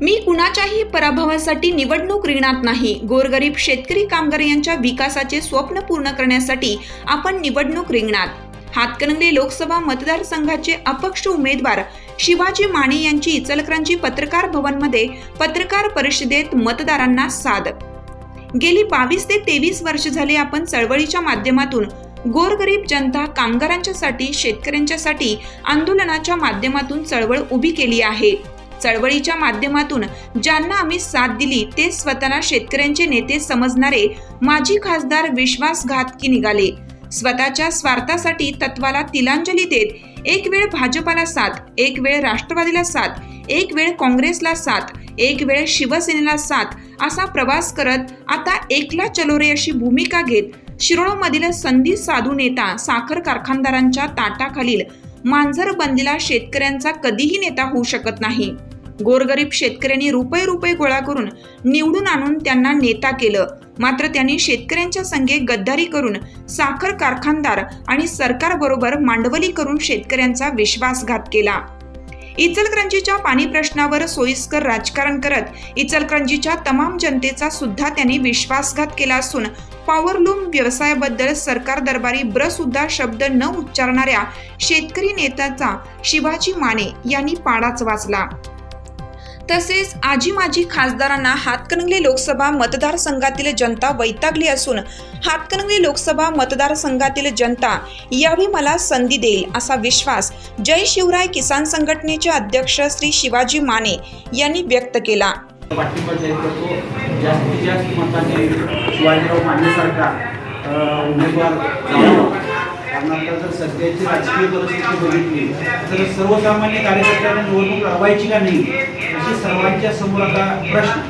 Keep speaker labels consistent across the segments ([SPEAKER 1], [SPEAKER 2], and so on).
[SPEAKER 1] मी कुणाच्याही पराभवासाठी निवडणूक रिंगणात नाही. गोरगरीब शेतकरी कामगार यांच्या विकासाचे स्वप्न पूर्ण करण्यासाठी आपण निवडणूक रिंगणात. हातकणंगले लोकसभा मतदारसंघाचे अपक्ष उमेदवार शिवाजी माने यांची इचलकरांची पत्रकार भवनमध्ये पत्रकार परिषदेत मतदारांना साद. गेली बावीस ते तेवीस वर्ष झाले आपण चळवळीच्या माध्यमातून गोरगरीब जनता कामगारांच्यासाठी शेतकऱ्यांच्यासाठी आंदोलनाच्या माध्यमातून चळवळ उभी केली आहे. चळवळीच्या माध्यमातून ज्यांना आम्ही साथ दिली ते स्वतःला शेतकऱ्यांचे नेते समजणारे माजी खासदार विश्वासघातकी निघाले. स्वतःच्या स्वार्थासाठी तत्वाला तिलांजली देत एक वेळ भाजपाला साथ एक वेळ राष्ट्रवादीला साथ एक वेळ काँग्रेसला साथ एक वेळ शिवसेनेला साथ असा प्रवास करत आता एकला चलोरे अशी भूमिका घेत शिरोळमधील संधी साधू नेता साखर कारखानदारांच्या ताटाखालील मांजर बनलेला शेतकऱ्यांचा कधीही नेता होऊ शकत नाही. गोरगरीब शेतकऱ्यांनी रुपये रुपये गोळा करून निवडून आणून त्यांना नेता केलं. मात्र त्यांनी शेतकऱ्यांच्या संगे गद्दारी करून साखर कारखानदार आणि सरकारबरोबर मांडवली करून शेतकऱ्यांचा विश्वासघात केला. इचलकरंजीच्या पाणी प्रश्नावर सोयीस्कर राजकारण करत इचलकरंजीच्या तमाम जनतेचा सुद्धा त्यांनी विश्वासघात केला असून पॉवरलूम व्यवसायाबद्दल सरकार दरबारी ब्र सुद्धा शब्द न उच्चारणाऱ्या शेतकरी नेत्याचा शिवाजी माने यांनी पाडाच वाचला तसेच आजी माजी खासदारांना हातकणंगले लोकसभा मतदारसंघातील जनता वैतागली असून हातकणंगले लोकसभा मतदारसंघातील जनता यावेळी मला संधी देईल असा विश्वास जय शिवराय किसान संघटनेचे अध्यक्ष श्री शिवाजी माने यांनी व्यक्त केला.
[SPEAKER 2] जास्तीत जास्त मताने शिवाजीराव माने सरकार उमेदवार कर्नाटकाचं आता सध्याची राजकीय परिस्थिती बघितली तर सर्वसामान्य कार्यकर्त्यांना निवडणूक लढवायची का नाही अशी सर्वांच्या समोर आता प्रश्न.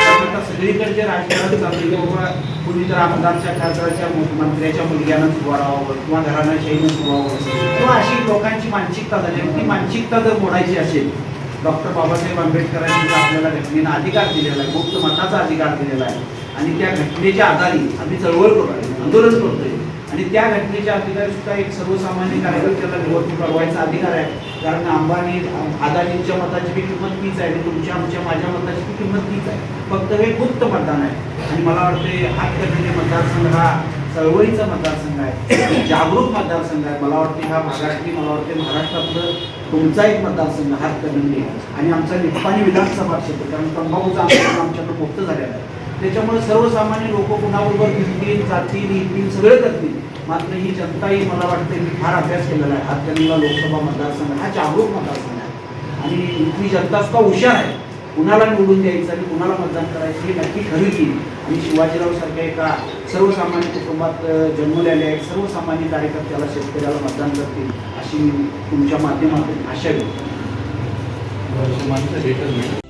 [SPEAKER 2] आता सगळीकडचे राजकारण चालू बाबा कुणी तर आमदारच्या खासदारच्या मंत्र्याच्या मुलग्यानं उभं किंवा किंवा घराण्याशाहीनं उभावं किंवा अशी लोकांची मानसिकता झाली. ती मानसिकता जर मोडायची असेल डॉक्टर बाबासाहेब आंबेडकरांनी आपल्याला घटनेनं अधिकार दिलेला आहे मुक्त मताचा अधिकार दिलेला आहे आणि त्या घटनेच्या आधारे आम्ही चळवळ करतोय आंदोलन करतोय. आणि त्या घटनेच्या अधिकारी सुद्धा एक सर्वसामान्य कार्यकर्त्याला निवडणूक लढवायचा अधिकार आहे. कारण अंबानी अदानींच्या मताची बी किंमत तीच आहे आणि तुमच्या आमच्या माझ्या मताची बी किंमत तीच आहे. फक्त हे गुप्त मतदान आहे. आणि मला वाटते हातकर्णी मतदारसंघ हा चळवळीचा मतदारसंघ आहे. जागरूक मतदारसंघ आहे. मला वाटते ह्या भागातली मला वाटते महाराष्ट्रातलं तुमचा एक मतदारसंघ हातकर्णी आणि आमचा निप्पाणी विधानसभा क्षेत्र कारण तंबाखूचा आंदोलन आमच्याकडे मुक्त झालेला आहे. त्याच्यामुळे सर्वसामान्य लोक कुणाबरोबर फिरतील जातील येतील सगळे करतील. मात्र ही जनताही मला वाटते मी फार अभ्यास केलेला आहे. हातकर्णीला लोकसभा मतदारसंघ हा जागरूक मतदारसंघ आहे. आणि इथली जनता सुद्धा हुशार आहे. कुणाला निवडून द्यायचं आणि कुणाला मतदान करायचं हे नक्की येईल आणि शिवाजीराव सारख्या एका सर्वसामान्य कुटुंबात जन्मलेले आहेत सर्वसामान्य कार्यकर्त्याला शेतकऱ्याला मतदान करतील अशी मी तुमच्या माध्यमातून आशा व्यक्त करतो.